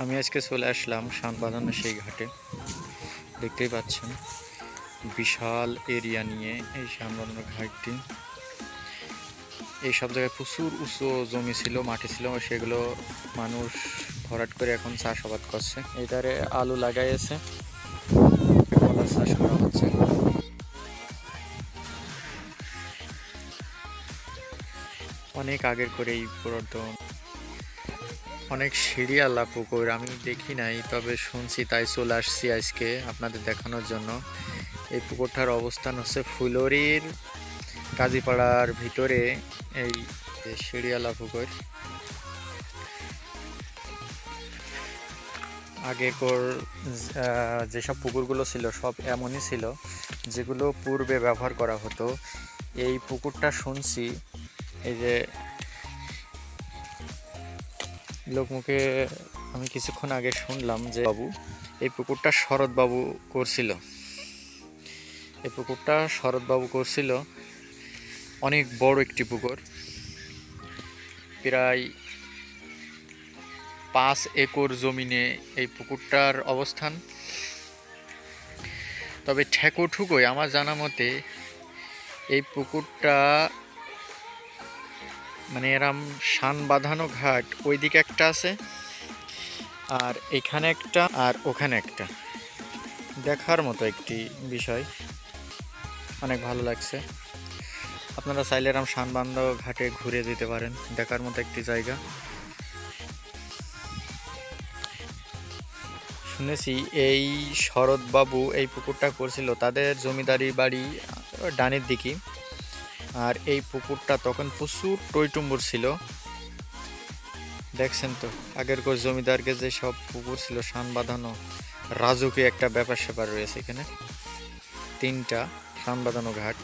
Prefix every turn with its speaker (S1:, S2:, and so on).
S1: আমি আজকে চলে আসলাম শান বাঁধানো সেই ঘাটে। দেখতেই পাচ্ছেন, বিশাল এরিয়া নিয়ে এই শান বাঁধানো ঘাটটি। এই সব জায়গায় প্রচুর উঁচু জমি ছিল, মাটি ছিল সেগুলো মানুষ ভরাট করে এখন চাষাবাদ করছে। এটারে আলু লাগাইছে অনেক আগের করে এই পুরাতন অনেক সিঁড়িয়ালা পুকুর আমি দেখি নাই, তবে শুনছি তাই চলে আসছি আজকে আপনাদের দেখানোর জন্য। এই পুকুরটার অবস্থান হচ্ছে ফুলরির কাজীপাড়ার ভিতরে, এই যে সিঁড়িয়ালা পুকুর আগেকর যেসব পুকুরগুলো ছিল, সব এমনই ছিল, যেগুলো পূর্বে ব্যবহার করা হতো। এই পুকুরটা শুনছি, এই যে লোকমুখে আমি কিছুক্ষণ আগে শুনলাম যে বাবু, এই পুকুরটা শরৎবাবু করছিল। এই পুকুরটা শরৎবাবু করছিল অনেক বড় একটি পুকুর। প্রায় পাঁচ একর জমিনে এই পুকুরটার অবস্থান। তবে ঠেকো ঠুকোই আমার জানা মতে এই পুকুরটা মানে এরম শান বাঁধানো ঘাট ওই দিকে একটা আছে, আর এখানে একটা, আর ওখানে একটা। দেখার মতো একটি বিষয়। অনেক ভালো লাগছে। আপনারা চাইলে এরম শানবান্ধ ঘাটে ঘুরে যেতে পারেন। দেখার মতো একটি জায়গা। শুনেছি এই শরৎবাবু এই পুকুরটা করছিল। তাদের জমিদারি বাড়ি ডানের দিকে। আর এই পুকুরটা তখন প্রচুর টইটুম্বুর ছিল। দেখছেন তো, আগের কোর জমিদারকে যে সব পুকুর ছিল, সান বাঁধানো রাজুকে একটা ব্যাপার স্যাপার রয়েছে এখানে। তিনটা সান বাঁধানো ঘাট।